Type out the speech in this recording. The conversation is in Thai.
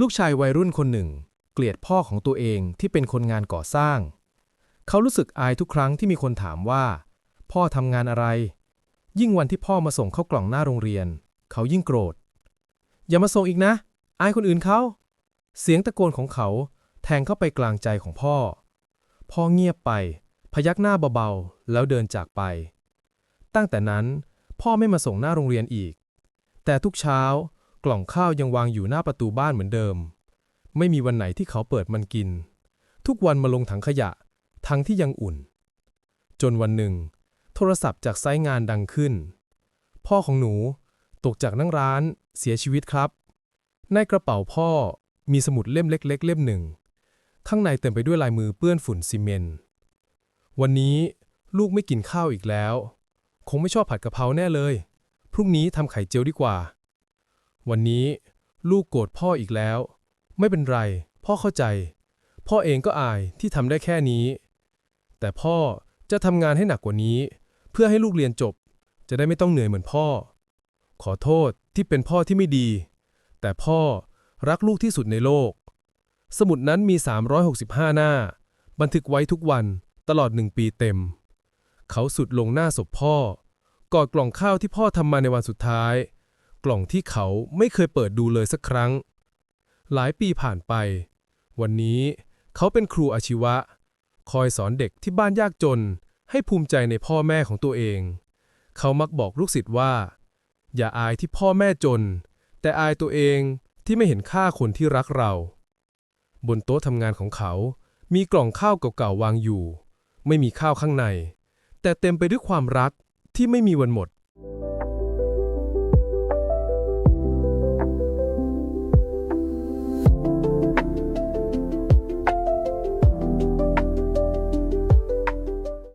ลูกชายวัยรุ่นคนหนึ่ง เกลียดพ่อของตัวเองที่เป็นคนงานก่อสร้าง เขารู้สึกอายทุกครั้งที่มีคนถามว่า พ่อทำงานอะไร ยิ่งวันที่พ่อมาส่งเข้ากล่องหน้าโรงเรียน เขายิ่งโกรธ อย่ามาส่งอีกนะ อายคนอื่นเขา เสียงตะโกนของเขาแทงเข้าไปกลางใจของพ่อ พ่อเงียบไป พยักหน้าเบาๆ แล้วเดินจากไป ตั้งแต่นั้นพ่อไม่มาส่งหน้าโรงเรียนอีก แต่ทุกเช้า กล่องข้าวยังวางอยู่หน้าประตูบ้านเหมือนเดิม ไม่มีวันไหนที่เขาเปิดมันกิน ทุกวันมาลงถังขยะ ทั้งที่ยังอุ่น จนวันหนึ่ง โทรศัพท์จากไซต์งานดังขึ้น พ่อของหนูตกจากนั่งร้านเสียชีวิตครับ ในกระเป๋าพ่อมีสมุดเล่มเล็ก ๆ เล่มหนึ่ง ข้างในเต็มไปด้วยลายมือเปื้อนฝุ่นซีเมนต์วันนี้ลูกไม่กินข้าวอีกแล้ว คงไม่ชอบผัดกะเพราแน่เลย พรุ่งนี้ทำไข่เจียวดีกว่า วันนี้ลูกโกรธพ่ออีกแล้ว ไม่เป็นไร พ่อเข้าใจ พ่อเองก็อายที่ทำได้แค่นี้ แต่พ่อจะทำงานให้หนักกว่านี้ เพื่อให้ลูกเรียนจบ จะได้ไม่ต้องเหนื่อยเหมือนพ่อ ขอโทษที่เป็นพ่อที่ไม่ดี แต่พ่อรักลูกที่สุดในโลก สมุดนั้นมี 365 หน้า บันทึกไว้ทุกวันตลอดหนึ่งปีเต็ม เขาสุดลงหน้าศพพ่อกอดกล่องข้าวที่พ่อทำมาในวันสุดท้าย กล่องที่เขาไม่เคยเปิดดูเลยสักครั้ง หลายปีผ่านไป วันนี้เขาเป็นครูอาชีวะ คอยสอนเด็กที่บ้านยากจน ให้ภูมิใจในพ่อแม่ของตัวเอง เขามักบอกลูกศิษย์ว่า อย่าอายที่พ่อแม่จน แต่อายตัวเองที่ไม่เห็นค่าคนที่รักเรา บนโต๊ะทำงานของเขา มีกล่องข้าวเก่าๆวางอยู่ ไม่มีข้าวข้างใน แต่เต็มไปด้วยความรักที่ไม่มีวันหมด